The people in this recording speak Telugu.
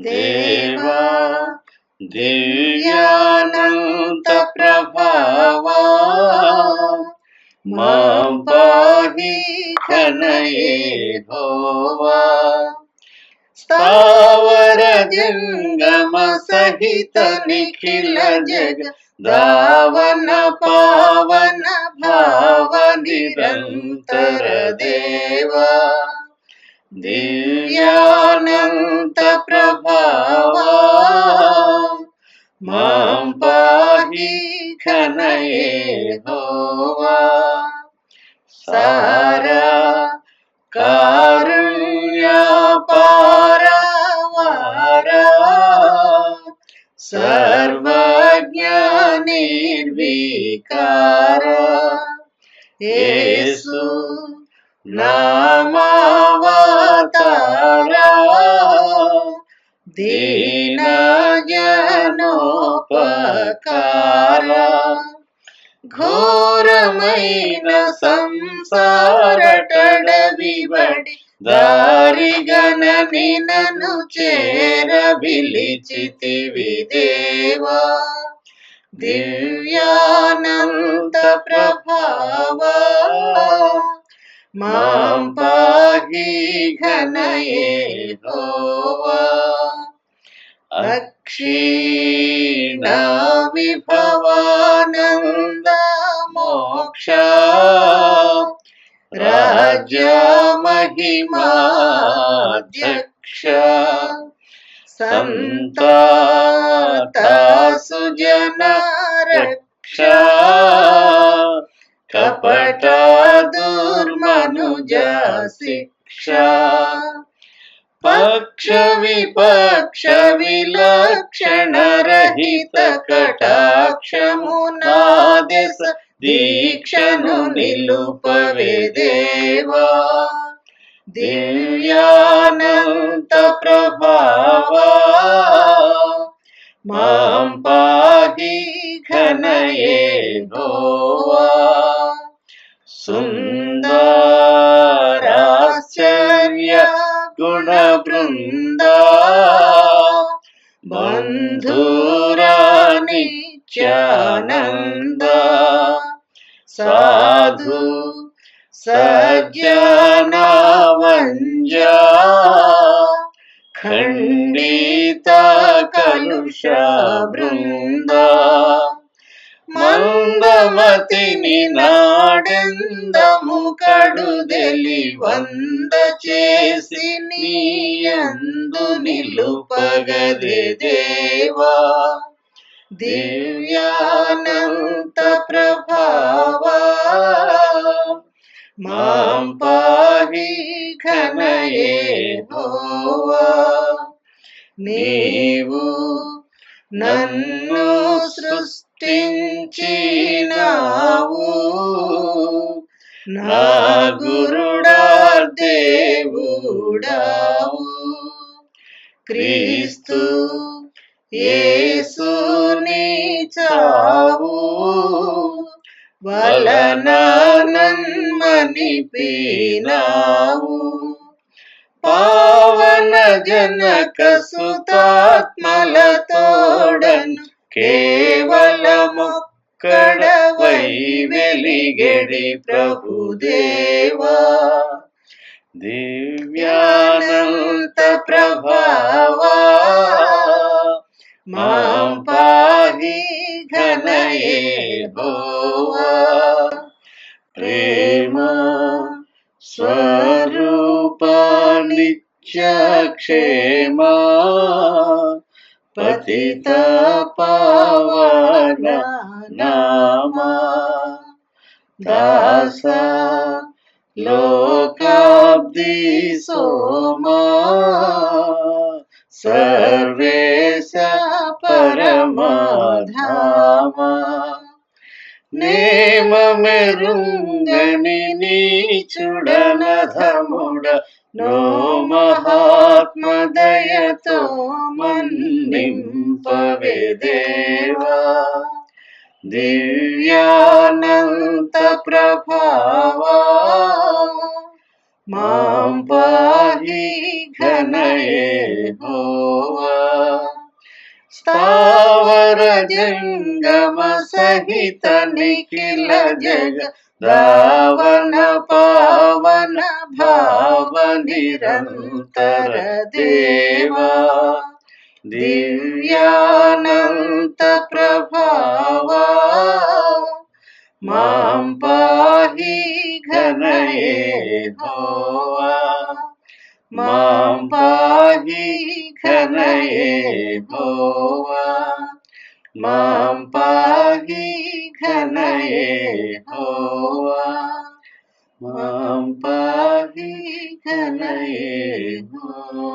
దేవా దివ్యానంత ప్రభావా మాం పాహి కనయే హోవా స్థావర జంగమ సహిత నిఖిల జగ దావన పావన భావ నిరంతర దేవా దివ్యానంత పాహి ఘనయే హోవా సారా కారుణ్యపారవారా యేసు నామావతారా. దీనజనోపకారా ఘోరమైన సంసారటడవిబడి దారిగనని నన్ను చేర పిలిచితివి దేవా. దివ్యానంద ప్రభావ. మాం పాహి ఘనయే గోవా అక్షీ అక్షీణ విభవానంద మోక్ష రాజ్య మహిమాధ్యక్ష సంతాత రక్ష కపట దుర్మనుజ శిక్ష పక్ష విపక్ష విలక్షణ రహిత కటాక్షమునా దశ దీక్షను నిలుపవే దేవా దివ్యానంత ప్రభావా మాం పాహి ఘనయే గోవా సుందరాశ్చర్య বৃন্দ বন্ধুরা নিত্যানন্দ সাধু সা మందమతిని నాడెందము కడుదెలి వంద చేసి నీయందు నిలుపగదే దేవా. దివ్యానంత ప్రభావా. మాం పాహి ఘనయే హోవా. నీవు నన్ను సృష్టించినావు. నా గురుడా దేవుడావు. క్రీస్తు యేసుని చావు. వలన నన్మని పీనావు. పావన జనక సుతా కేవలమొక్కడవై వెలిగెడి ప్రభుదేవా దివ్యానంత ప్రభావా. మాం పాహి ఘనయే హోవా ప్రేమ స్వరూప నిత్యక్షేమా पतित पावन नामा दास लोकाब्दी सोमा सर्वे నేమమెరుంగని నీచుడనధముడ నో మహాత్మదయతో మన్నింపవే దేవా. దివ్యానంత ప్రభావా. మాం పాహి ఘనయేహోవా స్థావర జంగమ సహిత నిఖిల జగ దావన పావన భావ నిరంతర దేవా దివ్యానంత ప్రభావా మాం పాహి ఘనయేహోవా మాం పాహి ఘనయేహోవా మాం పాహి ఘనయేహోవా మాం పాహి ఘనయేహోవా